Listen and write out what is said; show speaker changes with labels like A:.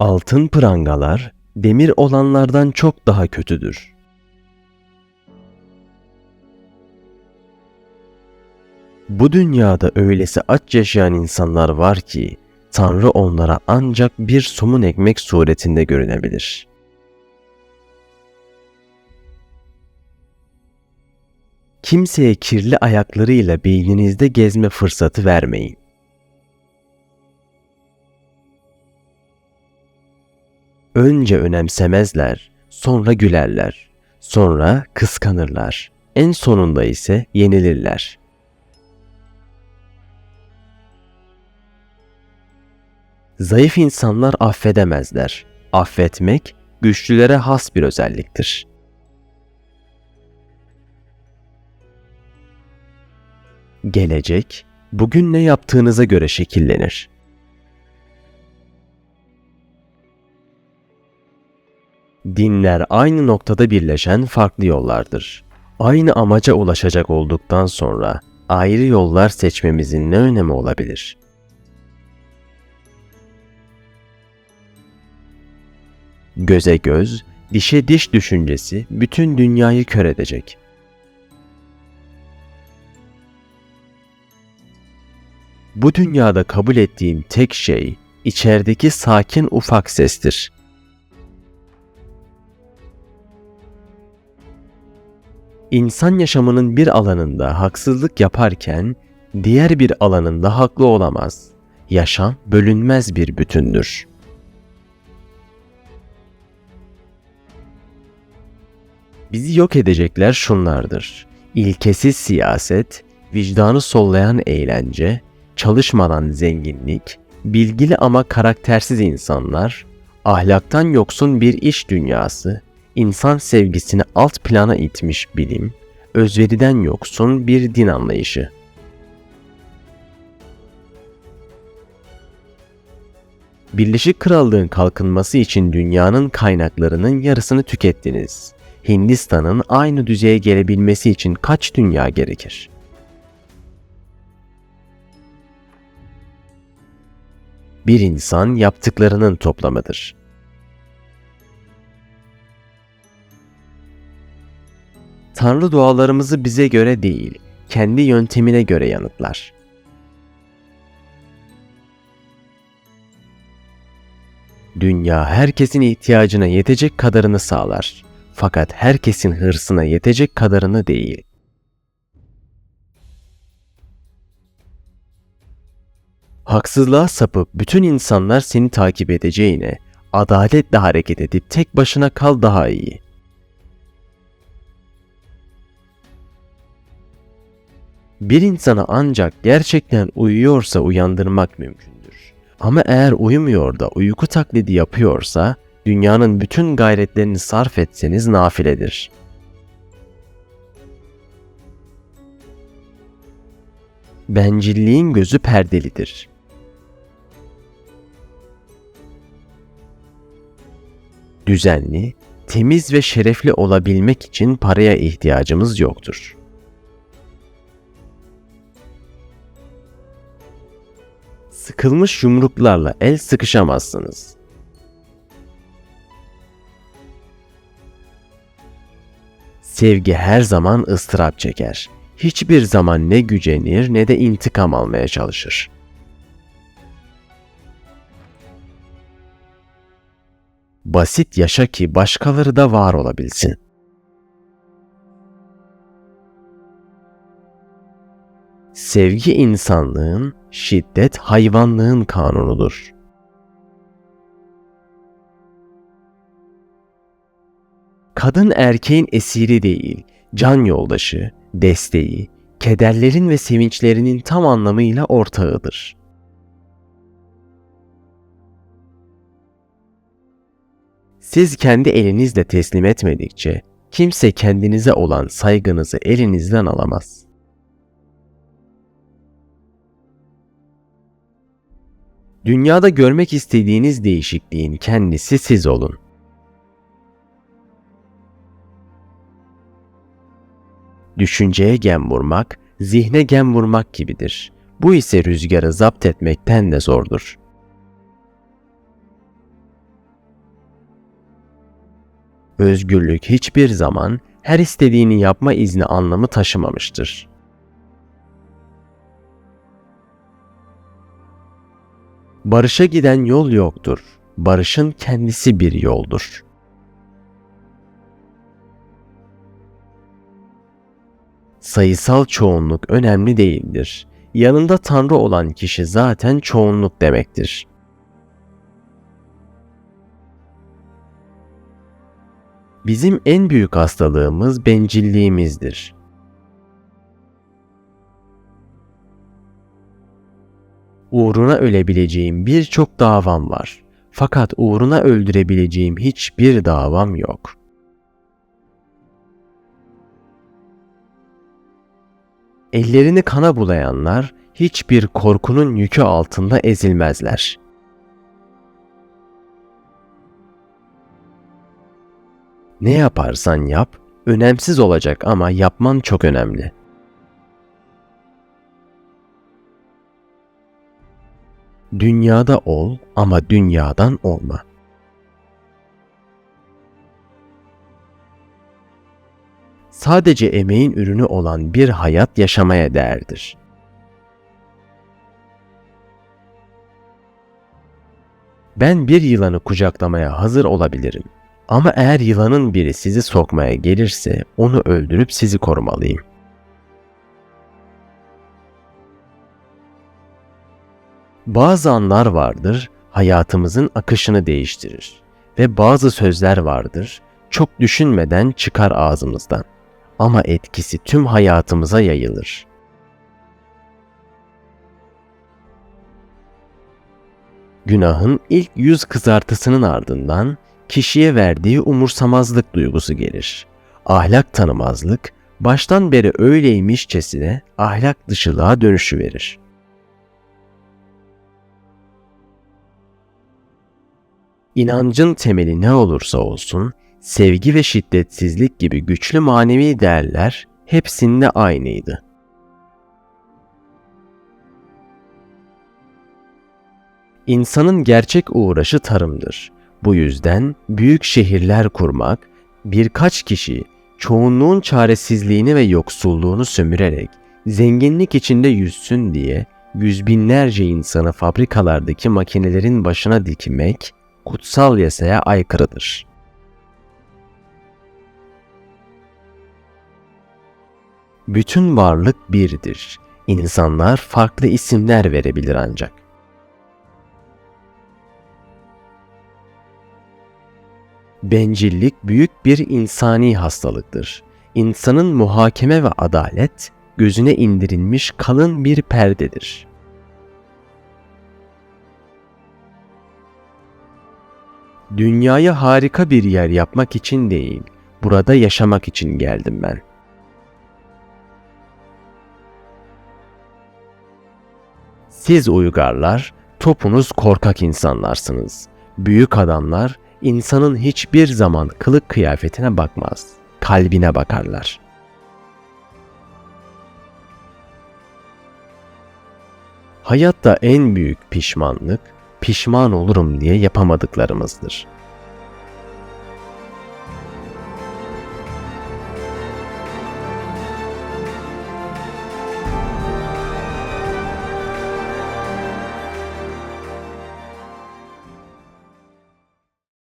A: Altın prangalar demir olanlardan çok daha kötüdür. Bu dünyada öylesi aç yaşayan insanlar var ki Tanrı onlara ancak bir somun ekmek suretinde görünebilir. Kimseye kirli ayaklarıyla beyninizde gezme fırsatı vermeyin. Önce önemsemezler, sonra gülerler, sonra kıskanırlar, en sonunda ise yenilirler. Zayıf insanlar affedemezler. Affetmek güçlülere has bir özelliktir. Gelecek bugün ne yaptığınıza göre şekillenir. Dinler aynı noktada birleşen farklı yollardır. Aynı amaca ulaşacak olduktan sonra ayrı yollar seçmemizin ne önemi olabilir? Göze göz, dişe diş düşüncesi bütün dünyayı kör edecek. Bu dünyada kabul ettiğim tek şey içerideki sakin ufak sestir. İnsan yaşamının bir alanında haksızlık yaparken diğer bir alanında haklı olamaz. Yaşam bölünmez bir bütündür. Bizi yok edecekler şunlardır. İlkesiz siyaset, vicdanı sollayan eğlence, çalışmadan zenginlik, bilgili ama karaktersiz insanlar, ahlaktan yoksun bir iş dünyası, insan sevgisini alt plana itmiş bilim, özveriden yoksun bir din anlayışı. Birleşik Krallığın kalkınması için dünyanın kaynaklarının yarısını tükettiniz. Hindistan'ın aynı düzeye gelebilmesi için kaç dünya gerekir? Bir insan yaptıklarının toplamıdır. Tanrı dualarımızı bize göre değil, kendi yöntemine göre yanıtlar. Dünya herkesin ihtiyacına yetecek kadarını sağlar. Fakat herkesin hırsına yetecek kadarını değil. Haksızlığa sapıp bütün insanlar seni takip edeceğine, adaletle hareket edip tek başına kal daha iyi. Bir insana ancak gerçekten uyuyorsa uyandırmak mümkündür. Ama eğer uyumuyor da uyku taklidi yapıyorsa dünyanın bütün gayretlerini sarf etseniz nafiledir. Bencilliğin gözü perdelidir. Düzenli, temiz ve şerefli olabilmek için paraya ihtiyacımız yoktur. Sıkılmış yumruklarla el sıkışamazsınız. Sevgi her zaman ıstırap çeker. Hiçbir zaman ne gücenir ne de intikam almaya çalışır. Basit yaşa ki başkaları da var olabilsin. Sevgi insanlığın, şiddet hayvanlığın kanunudur. Kadın erkeğin esiri değil, can yoldaşı, desteği, kederlerin ve sevinçlerinin tam anlamıyla ortağıdır. Siz kendi elinizle teslim etmedikçe kimse kendinize olan saygınızı elinizden alamaz. Dünyada görmek istediğiniz değişikliğin kendisi siz olun. Düşünceye gem vurmak, zihne gem vurmak gibidir. Bu ise rüzgarı zapt etmekten de zordur. Özgürlük hiçbir zaman her istediğini yapma izni anlamı taşımamıştır. Barışa giden yol yoktur. Barışın kendisi bir yoldur. Sayısal çoğunluk önemli değildir. Yanında Tanrı olan kişi zaten çoğunluk demektir. Bizim en büyük hastalığımız bencilliğimizdir. Uğruna ölebileceğim birçok davam var. Fakat uğruna öldürebileceğim hiçbir davam yok. Ellerini kana bulayanlar hiçbir korkunun yükü altında ezilmezler. Ne yaparsan yap, önemsiz olacak ama yapman çok önemli. Dünyada ol ama dünyadan olma. Sadece emeğin ürünü olan bir hayat yaşamaya değerdir. Ben bir yılanı kucaklamaya hazır olabilirim. Ama eğer yılanın biri sizi sokmaya gelirse onu öldürüp sizi korumalıyım. Bazı anlar vardır hayatımızın akışını değiştirir ve bazı sözler vardır çok düşünmeden çıkar ağzımızdan ama etkisi tüm hayatımıza yayılır. Günahın ilk yüz kızartısının ardından kişiye verdiği umursamazlık duygusu gelir. Ahlak tanımazlık, baştan beri öyleymişçesine ahlak dışılığa dönüşü verir. İnancın temeli ne olursa olsun, sevgi ve şiddetsizlik gibi güçlü manevi değerler hepsinde aynıydı. İnsanın gerçek uğraşı tarımdır. Bu yüzden büyük şehirler kurmak, birkaç kişi çoğunluğun çaresizliğini ve yoksulluğunu sömürerek zenginlik içinde yüzsün diye yüz binlerce insanı fabrikalardaki makinelerin başına dikmek kutsal yasaya aykırıdır. Bütün varlık birdir. İnsanlar farklı isimler verebilir ancak. Bencillik büyük bir insani hastalıktır. İnsanın muhakeme ve adalet gözüne indirilmiş kalın bir perdedir. Dünyayı harika bir yer yapmak için değil, burada yaşamak için geldim ben. Siz uygarlar, topunuz korkak insanlarsınız. Büyük adamlar insanın hiçbir zaman kılık kıyafetine bakmaz, kalbine bakarlar. Hayatta en büyük pişmanlık, pişman olurum diye yapamadıklarımızdır.